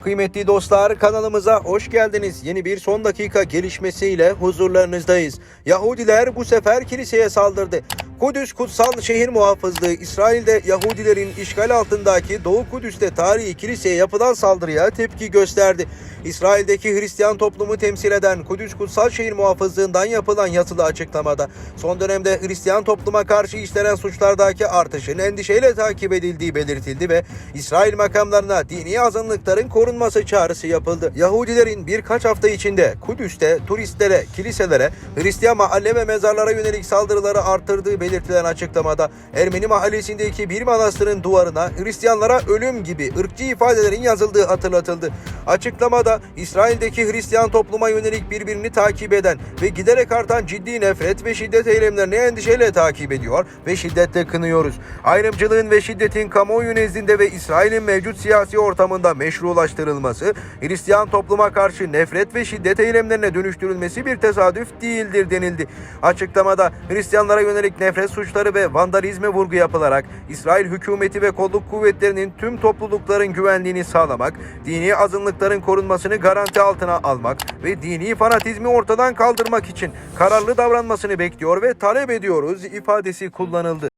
Kıymetli dostlar kanalımıza hoş geldiniz. Yeni bir son dakika gelişmesiyle huzurlarınızdayız. Yahudiler bu sefer kiliseye saldırdı. Kudüs Kutsal Şehir Muhafızlığı İsrail'de Yahudilerin işgal altındaki Doğu Kudüs'te tarihi kiliseye yapılan saldırıya tepki gösterdi. İsrail'deki Hristiyan toplumu temsil eden Kudüs Kutsal Şehir Muhafızlığından yapılan yatılı açıklamada son dönemde Hristiyan topluma karşı işlenen suçlardaki artışın endişeyle takip edildiği belirtildi ve İsrail makamlarına dini azınlıkların korunması çağrısı yapıldı. Yahudilerin birkaç hafta içinde Kudüs'te turistlere, kiliselere, Hristiyan mahalle ve mezarlara yönelik saldırıları arttırdığı belirtilen açıklamada Ermeni mahallesindeki bir manastırın duvarına Hristiyanlara ölüm gibi ırkçı ifadelerin yazıldığı hatırlatıldı. Açıklamada İsrail'deki Hristiyan topluma yönelik birbirini takip eden ve giderek artan ciddi nefret ve şiddet eylemlerini endişeyle takip ediyor ve şiddetle kınıyoruz. Ayrımcılığın ve şiddetin kamuoyu nezdinde ve İsrail'in mevcut siyasi ortamında meşrulaştırılması, Hristiyan topluma karşı nefret ve şiddet eylemlerine dönüştürülmesi bir tesadüf değildir denildi. Açıklamada Hristiyanlara yönelik nefret suçları ve vandalizme vurgu yapılarak İsrail hükümeti ve kolluk kuvvetlerinin tüm toplulukların güvenliğini sağlamak, dini azınlıkların korunmasını garanti altına almak ve dini fanatizmi ortadan kaldırmak için kararlı davranmasını bekliyor ve talep ediyoruz ifadesi kullanıldı.